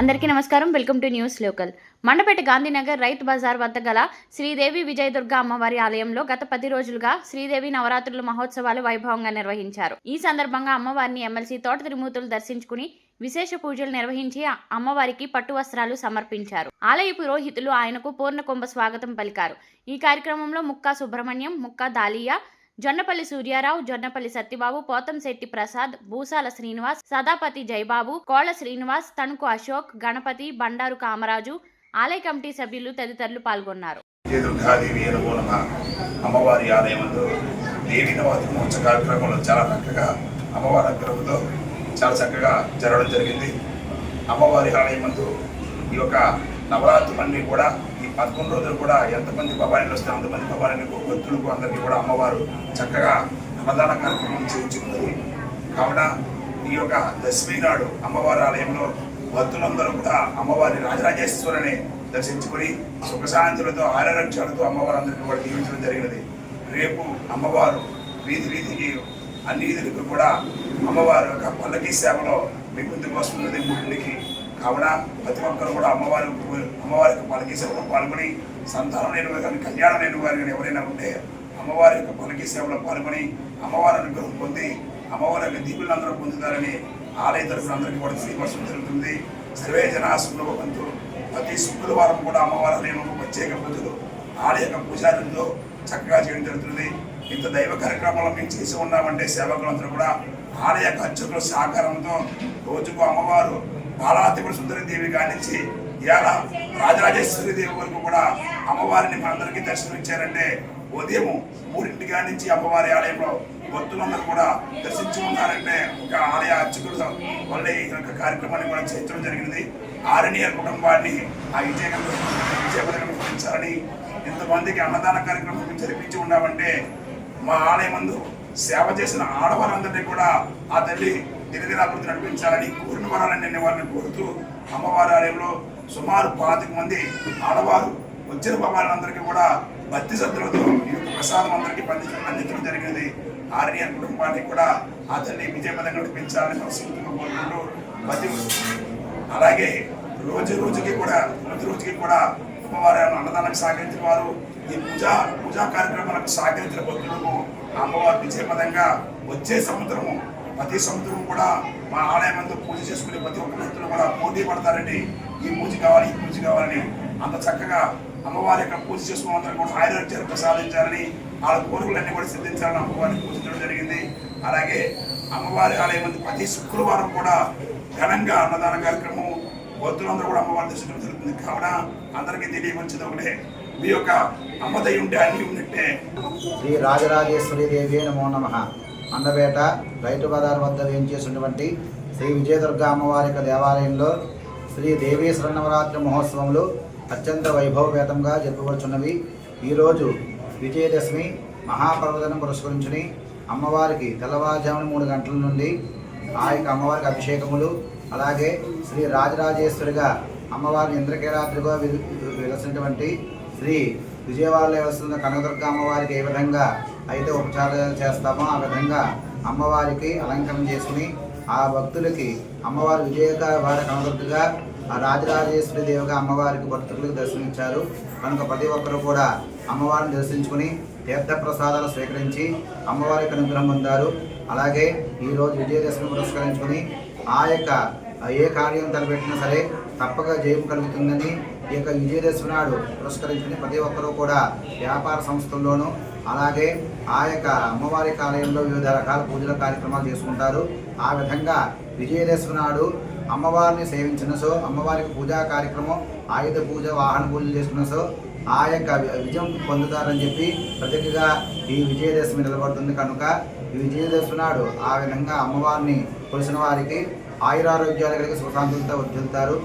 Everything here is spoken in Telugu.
అందరికీ నమస్కారం. Welcome to news local. Mandapeta Gandhinagar Rythu Bazar వద్ద గల శ్రీదేవి విజయదుర్గ అమ్మవారి ఆలయంలో గత పది రోజులుగా శ్రీదేవి నవరాత్రుల మహోత్సవాలు వైభవంగా నిర్వహించారు. ఈ సందర్భంగా అమ్మవారిని ఎమ్మెల్సీ తోట తిరుమూర్తులు దర్శించుకుని విశేష పూజలు నిర్వహించి అమ్మవారికి పట్టు వస్త్రాలు సమర్పించారు. ఆలయ పురోహితులు ఆయనకు పూర్ణ కుంభ స్వాగతం పలికారు. ఈ కార్యక్రమంలో ముక్కా సుబ్రహ్మణ్యం ముక్కా దాలియా జొన్నపల్లి సూర్యారావు జొన్నపల్లి సత్యబాబు పోతంశెట్టి ప్రసాద్ భూసాల శ్రీనివాస్ సదాపతి జయబాబు కోళ్ళ శ్రీనివాస్ తణుకు అశోక్ గణపతి బండారు కామరాజు ఆలయ కమిటీ సభ్యులు తదితరులు పాల్గొన్నారు. అమ్మవారి ఆలయమందు దేవి నవరాత్రి మహోత్సవ కార్యక్రమంలో చాలా చక్కగా అమ్మవారి అగ్రహంతో చాలా చక్కగా జరగడం జరిగింది. అమ్మవారి ఆలయమందు ఈ యొక్క నవరాత్రులన్నీ కూడా పదకొండు రోజులు కూడా ఎంతమంది భవానీలు వస్తే అంతమంది భవానీలకు భక్తులకు అందరికీ కూడా అమ్మవారు చక్కగా అన్నదాన కార్యక్రమం చేయించుకుంది. కావున ఈ యొక్క దశమి నాడు అమ్మవారి ఆలయంలో భక్తులందరూ కూడా అమ్మవారి రాజరాజేశ్వరిని దర్శించుకొని సుఖశాంతులతో ఆరోగ్యాలతో అమ్మవారు అందరికీ కూడా దీవించడం జరిగినది. రేపు అమ్మవారు వీధి వీధికి అన్ని వీధులకు కూడా అమ్మవారి యొక్క పల్లకి సేవలో మీ ముందుకు వస్తున్నది మూడింటికి కావున ప్రతి ఒక్కరు కూడా అమ్మవారి అమ్మవారికి యొక్క సేవలో పాల్గొని సంతానం లేని కానీ కళ్యాణం లేని వారు కానీ ఎవరైనా ఉంటే అమ్మవారి యొక్క పల్లకి సేవలో పాల్గొని అమ్మవారి అనుగ్రహం పొంది అమ్మవారి యొక్క దీపులను అందరూ పొందుతారని ఆలయ తరఫున అందరికీ కూడా శ్రీవర్షం జరుగుతుంది. సర్వే జనా శుభవంతు ప్రతి శుక్రవారం కూడా అమ్మవారి ఆలయంలో ప్రత్యేక పూజలు. ఆలయ యొక్క పూజారులతో చక్కగా చేయడం జరుగుతుంది. ఇంత దైవ కార్యక్రమాలు మేము చేసి ఉన్నామంటే సేవకులందరూ కూడా ఆలయ యొక్క అర్చకుల సహకారంతో రోజుకు అమ్మవారు బాలాతిపుర సుందరి దేవి కానించి ఇవాళ రాజరాజేశ్వరి దేవి వరకు కూడా అమ్మవారిని మనందరికీ దర్శనం ఇచ్చారంటే ఉదయం మూడింటి కాడి నుంచి అమ్మవారి ఆలయంలో భక్తులందరూ కూడా దర్శించి ఉన్నారంటే ఒక ఆలయ అర్చకుడు వల్ల ఈ యొక్క కార్యక్రమాన్ని కూడా చేర్చడం జరిగింది ఆరణీయ కుటుంబాన్ని ఆ విజయ విజయపథకం ఇంతమందికి అన్నదాన కార్యక్రమం జరిపించి ఉన్నామంటే మా ఆలయం ముందు సేవ చేసిన ఆడవారందరినీ కూడా ఆ తల్లి దినదినాభివృద్ధి నడిపించాలని కోరిన వరాలన్నీ వారిని కోరుతూ అమ్మవారి ఆలయంలో సుమారు పాతిక మంది ఆడవారు వచ్చిన భవాలందరికీ కూడా భక్తి శ్రద్ధలతో ఈ యొక్క ప్రసాదం అందరికీ పండించడం అందించడం జరిగినది. ఆర్య కుటుంబానికి కూడా ఆ తల్లి విజయపదంగా నడిపించాలని మనస్ఫూర్తిగా కోరుకుంటూ ప్రతి అలాగే రోజు రోజుకి కూడా రోజు రోజుకి కూడా అమ్మవారి అన్నదానానికి సహకరించిన వారు ఈ పూజా పూజా కార్యక్రమాలకు సహకరించిన భక్తులకు అమ్మవారి విజయపదంగా వచ్చే సముద్రము ప్రతి సంవత్సరం కూడా మా ఆలయం పూజ చేసుకునే ప్రతి ఒక్క భక్తులు కూడా పోటీ పడతారండి. ఈ పూజ కావాలి ఈ పూజ కావాలని అంత చక్కగా అమ్మవారి యొక్క పూజ చేసుకున్న కూడా ఆయుర్వేద్యాలు ప్రసాదించాలని వాళ్ళ కోరికలన్నీ కూడా సిద్ధించాలని అమ్మవారిని పూజించడం జరిగింది. అలాగే అమ్మవారి ఆలయం అందు ప్రతి శుక్రవారం కూడా ఘనంగా అన్నదాన కార్యక్రమం భక్తులందరూ కూడా అమ్మవారి దర్శనం జరుగుతుంది. కావున అందరికీ తెలియవచ్చింది ఒకటే మీ యొక్క అమ్మదై ఉంటే అన్ని ఉన్నట్టే శ్రీ రాజరాజేశ్వరి దేవి నమో నమ. అందపేట రైతు బజార్ వద్ద వేయించేసినటువంటి శ్రీ విజయదుర్గ అమ్మవారి యొక్క దేవాలయంలో శ్రీ దేవీ శరణవరాత్రి మహోత్సవములు అత్యంత వైభవపేతంగా జరుపబడుచున్నవి ఈరోజు విజయదశమి మహాపర్వదనం పురస్కరించుని అమ్మవారికి తెల్లవారుజామున మూడు గంటల నుండి ఆ యొక్క అమ్మవారికి అభిషేకములు అలాగే శ్రీ రాజరాజేశ్వరిగా అమ్మవారిని ఇంద్రకేరాత్రిగా వెలు- వెలసినటువంటి శ్రీ విజయవాడలో వెలుస్తున్న కనకదుర్గ అమ్మవారికి ఏ విధంగా అయితే ఉపచారాలు చేస్తామో ఆ విధంగా అమ్మవారికి అలంకరణ చేసుకుని ఆ భక్తులకి అమ్మవారి విజయక వారి కనబడుగా ఆ రాజరాజేశ్వరి దేవుగా అమ్మవారికి భక్తులకు దర్శనమిచ్చారు. కనుక ప్రతి ఒక్కరు కూడా అమ్మవారిని దర్శించుకుని తీర్థప్రసాదాలు స్వీకరించి అమ్మవారికి అనుగ్రహం పొందారు. అలాగే ఈరోజు విజయదశమి పురస్కరించుకుని ఆ యొక్క ఏ కార్యం తలపెట్టినా సరే తప్పక జయం కలుగుతుందని ఈ యొక్క విజయదశమి నాడు పురస్కరించుకుని ప్రతి ఒక్కరూ కూడా వ్యాపార సంస్థల్లోనూ అలాగే ఆ యొక్క అమ్మవారి ఆలయంలో వివిధ రకాల పూజల కార్యక్రమాలు చేసుకుంటారు. ఆ విధంగా విజయదశమి నాడు అమ్మవారిని సేవించిన సో అమ్మవారికి పూజా కార్యక్రమం ఆయుధ పూజ వాహన పూజలు చేసుకున్న సో ఆ యొక్క విజయం పొందుతారని చెప్పి ప్రతిగా ఈ విజయదశమి నిలబడుతుంది. కనుక ఈ విజయదశమి నాడు ఆ విధంగా అమ్మవారిని కొలిసిన వారికి ఆయురారోగ్యాలు కలిగి సుఖాంతులతో వర్ధిల్తారు